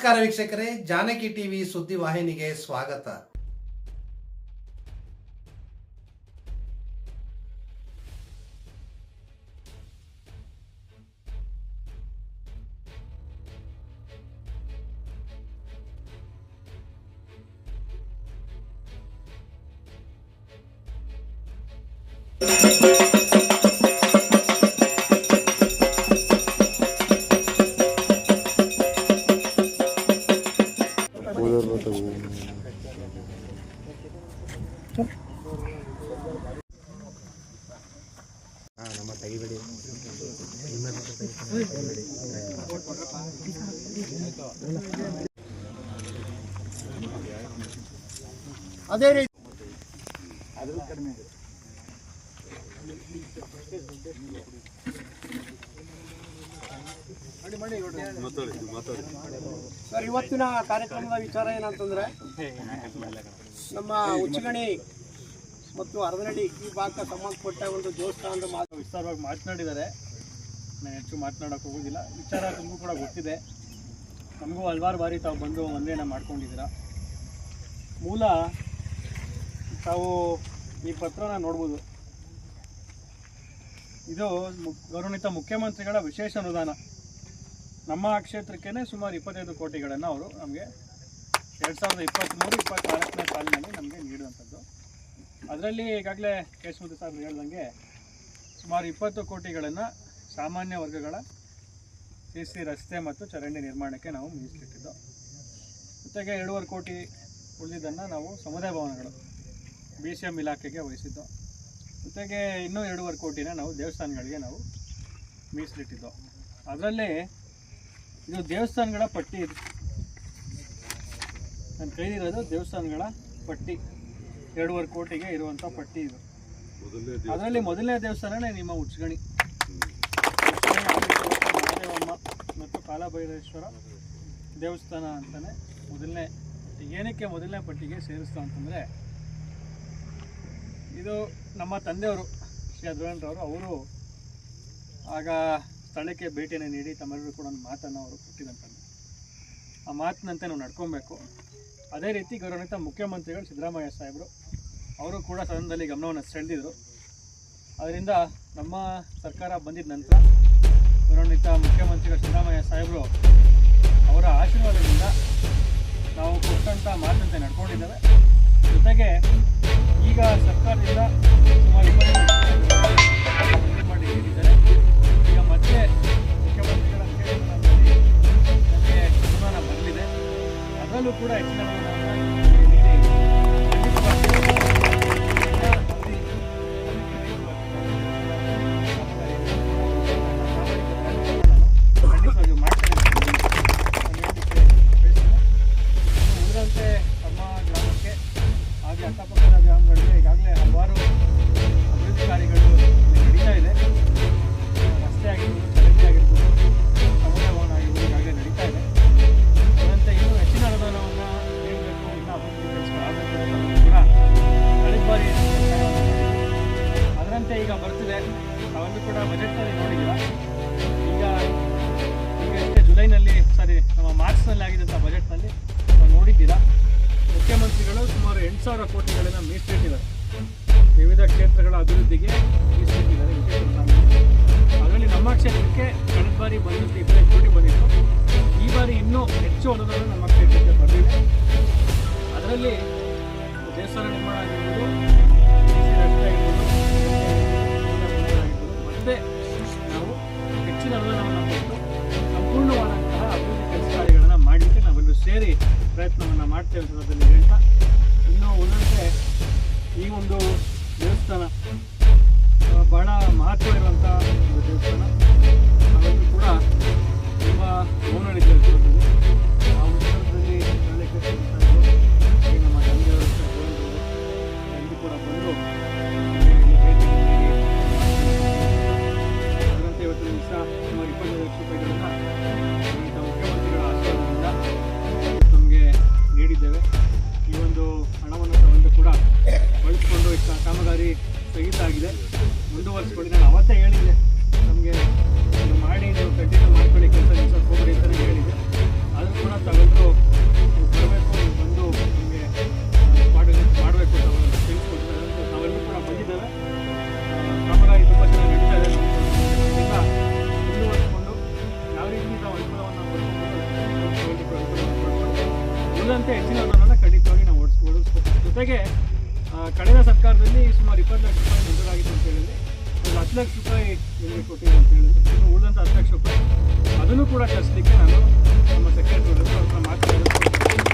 ನಮಸ್ಕಾರ ವೀಕ್ಷಕರೇ ಜಾನಕಿ ಟಿವಿ ಸುದ್ದಿ ವಾಹಿನಿಗೆ ಸ್ವಾಗತ ಅದೇ ರೀತಿ. ಸರ್, ಇವತ್ತಿನ ಕಾರ್ಯಕ್ರಮದ ವಿಚಾರ ಏನಂತಂದ್ರೆ, ನಮ್ಮ ಉಚ್ಚಗಣಿ ಮತ್ತು ಅರದನಹಳ್ಳಿ ಈ ಭಾಗ ಸಂಬಂಧಪಟ್ಟ ಒಂದು ದೇವಸ್ಥಾನದ ಮಾತು ವಿಸ್ತಾರವಾಗಿ ಮಾತನಾಡಿದ್ದಾರೆ. ನಾನು ಹೆಚ್ಚು ಮಾತನಾಡೋಕೆ ಹೋಗೋದಿಲ್ಲ. ವಿಚಾರ ತುಂಬ ಕೂಡ ಗೊತ್ತಿದೆ. ನಮಗೂ ಹಲವಾರು ಬಾರಿ ತಾವು ಬಂದು ಒಂದೇನ ಮಾಡ್ಕೊಂಡಿದ್ದೀರಾ. ಮೂಲ ತಾವು ಈ ಪತ್ರನ ನೋಡ್ಬೋದು. ಇದು ಗೌರವಾನ್ವಿತ ಮುಖ್ಯಮಂತ್ರಿಗಳ ವಿಶೇಷ ಅನುದಾನ. ನಮ್ಮ ಕ್ಷೇತ್ರಕ್ಕೇ ಸುಮಾರು ಇಪ್ಪತ್ತೈದು ಕೋಟಿಗಳನ್ನು ಅವರು ನಮಗೆ ಎರಡು ಸಾವಿರದ ಇಪ್ಪತ್ತ್ಮೂರು ಇಪ್ಪತ್ತ್ನಾಲ್ಕನೇ ಸಾಲಿನಲ್ಲಿ ನಮಗೆ ನೀಡುವಂಥದ್ದು. ಅದರಲ್ಲಿ ಈಗಾಗಲೇ ಕೇಶಮೂರ್ತಿ ಸಾಹೇಬ್ ಹೇಳ್ದಂಗೆ ಸುಮಾರು ಇಪ್ಪತ್ತು ಕೋಟಿಗಳನ್ನು ಸಾಮಾನ್ಯ ವರ್ಗಗಳ ಸಿ ಸಿ ರಸ್ತೆ ಮತ್ತು ಚರಂಡಿ ನಿರ್ಮಾಣಕ್ಕೆ ನಾವು ಮೀಸಲಿಟ್ಟಿದ್ದು. ಜೊತೆಗೆ ಎರಡೂವರೆ ಕೋಟಿ ಉಳಿದಿದ್ದನ್ನು ನಾವು ಸಮುದಾಯ ಭವನಗಳು, ಬಿ ಸಿ ಎಂ ಇಲಾಖೆಗೆ ವಹಿಸಿದ್ದು. ಜೊತೆಗೆ ಇನ್ನೂ ಎರಡೂವರೆ ಕೋಟಿನ ನಾವು ದೇವಸ್ಥಾನಗಳಿಗೆ ನಾವು ಮೀಸಲಿಟ್ಟಿದ್ದು. ಅದರಲ್ಲಿ ಇದು ದೇವಸ್ಥಾನಗಳ ಪಟ್ಟಿ ಇದು. ನನ್ನ ಕೈಲಿರೋದು ದೇವಸ್ಥಾನಗಳ ಪಟ್ಟಿ. ಎರಡೂವರೆ ಕೋಟಿಗೆ ಇರುವಂಥ ಪಟ್ಟಿ ಇದು. ಅದರಲ್ಲಿ ಮೊದಲನೇ ದೇವಸ್ಥಾನನೇ ನಿಮ್ಮ ಉಚ್ಗಣಿ ಆದಿತ್ಯವಾದ ಮಹಾದೇವಮ್ಮ ಮತ್ತು ಕಾಲಭೈರೇಶ್ವರ ದೇವಸ್ಥಾನ ಅಂತಲೇ ಮೊದಲನೇ ಏನಕ್ಕೆ ಮೊದಲನೇ ಪಟ್ಟಿಗೆ ಸೇರಿಸ್ತಾ ಅಂತಂದರೆ ಇದು ನಮ್ಮ ತಂದೆಯವರು ಶ್ರೀ ಅದ್ವೈನರವರು ಅವರು ಆಗ ಸ್ಥಳಕ್ಕೆ ಭೇಟಿಯನ್ನು ನೀಡಿ ತಮ್ಮೆಲ್ಲರೂ ಕೂಡ ಒಂದು ಮಾತನ್ನು ಅವರು ಕೊಟ್ಟಿದಂಥದ್ದು ಆ ಮಾತಿನಂತೆ ನಾವು ನಡ್ಕೊಬೇಕು. ಅದೇ ರೀತಿ ಗೌರವಾನ್ವಿತ ಮುಖ್ಯಮಂತ್ರಿಗಳು ಸಿದ್ದರಾಮಯ್ಯ ಸಾಹೇಬರು, ಅವರು ಕೂಡ ಸದನದಲ್ಲಿ ಗಮನವನ್ನು ಸೆಳೆದಿದ್ರು. ಅದರಿಂದ ನಮ್ಮ ಸರ್ಕಾರ ಬಂದಿದ ನಂತರ ಗೌರವಾನ್ವಿತ ಮುಖ್ಯಮಂತ್ರಿಗಳು ಸಿದ್ದರಾಮಯ್ಯ ಸಾಹೇಬರು ಅವರ ಆಶೀರ್ವಾದದಿಂದ ನಾವು ಕೊಟ್ಟಂಥ ಮಾತಂತೆ ನಡ್ಕೊಂಡಿದ್ದೇವೆ. ಜೊತೆಗೆ ಅದರಲ್ಲೂ ಕೂಡ ತಾವೆಲ್ಲೂ ಕೂಡ ಬಜೆಟ್ನಲ್ಲಿ ನೋಡಿದ್ದೀರಾ ಈಗ ಈಗ ಜುಲೈನಲ್ಲಿ ಸಾರಿ ನಮ್ಮ ಮಾರ್ಚ್ನಲ್ಲಿ ಆಗಿದ್ದಂಥ ಬಜೆಟ್ನಲ್ಲಿ ನಾವು ನೋಡಿದ್ದೀರಾ? ಮುಖ್ಯಮಂತ್ರಿಗಳು ಸುಮಾರು ಎಂಟು ಸಾವಿರ ಕೋಟಿಗಳನ್ನು ಮೀಸಲಿಟ್ಟಿದ್ದಾರೆ. ವಿವಿಧ ಕ್ಷೇತ್ರಗಳ ಅಭಿವೃದ್ಧಿಗೆ ಮೀಸಲಿಟ್ಟಿದ್ದಾರೆ. ಅದರಲ್ಲಿ ನಮ್ಮ ಕ್ಷೇತ್ರಕ್ಕೆ ಕಳೆದ ಬಾರಿ ಬಂದಿತ್ತು ಇಪ್ಪತ್ತೈದು ಕೋಟಿ ಬಂದಿತ್ತು. ಈ ಬಾರಿ ಇನ್ನೂ ಹೆಚ್ಚು ಅನುದಾನ ನಮ್ಮ ಕ್ಷೇತ್ರಕ್ಕೆ ಬಂದಿದೆ ಅದರಲ್ಲಿ ದೇವಸ್ಥಾನ ನಿರ್ಮಾಣ ಆಗಿರ್ಬೋದು ಹೆಚ್ಚಿನ ಅನುದಾನವನ್ನು ಸಂಪೂರ್ಣವಾದಂತಹ ಅಭಿವೃದ್ಧಿ ಕೆಲಸ ಕಾರ್ಯಗಳನ್ನು ಮಾಡಲಿಕ್ಕೆ ನಾವೆಲ್ಲರೂ ಸೇರಿ ಪ್ರಯತ್ನವನ್ನು ಮಾಡ್ತೇವೆ ಅಂತ ಅದನ್ನು ಹೇಳ್ತಾ ಇನ್ನೂ ಒಂದಂತೆ ಈ ಒಂದು ದೇವಸ್ಥಾನ ಬಹಳ ಮಹತ್ವ ಇರುವಂಥ ಒಂದು ದೇವಸ್ಥಾನ. ಅದನ್ನು ಕೂಡ ತುಂಬ ಮೌನಳಿ ಕಳೆದ ಸರ್ಕಾರದಲ್ಲಿ ಸುಮಾರು ಇಪ್ಪತ್ತು ಲಕ್ಷ ರೂಪಾಯಿ ಮಂಜೂರಾಗಿತ್ತು ಅಂತ ಹೇಳಿದ್ರೆ. ಒಂದು ಹತ್ತು ಲಕ್ಷ ರೂಪಾಯಿ ನಿಮಗೆ ಕೊಟ್ಟಿದೆ ಅಂತ ಹೇಳಿದ್ರೆ. ಇನ್ನು ಉಳಿದಂಥ ಹತ್ತು ಲಕ್ಷ ರೂಪಾಯಿ ಅದನ್ನು ಕೂಡ ಕಳಿಸ್ಲಿಕ್ಕೆ ನಾನು ನಮ್ಮ ಸೆಕ್ರೆಟರಿ ಹತ್ರ ಮಾತಾಡಿದ್ರೆ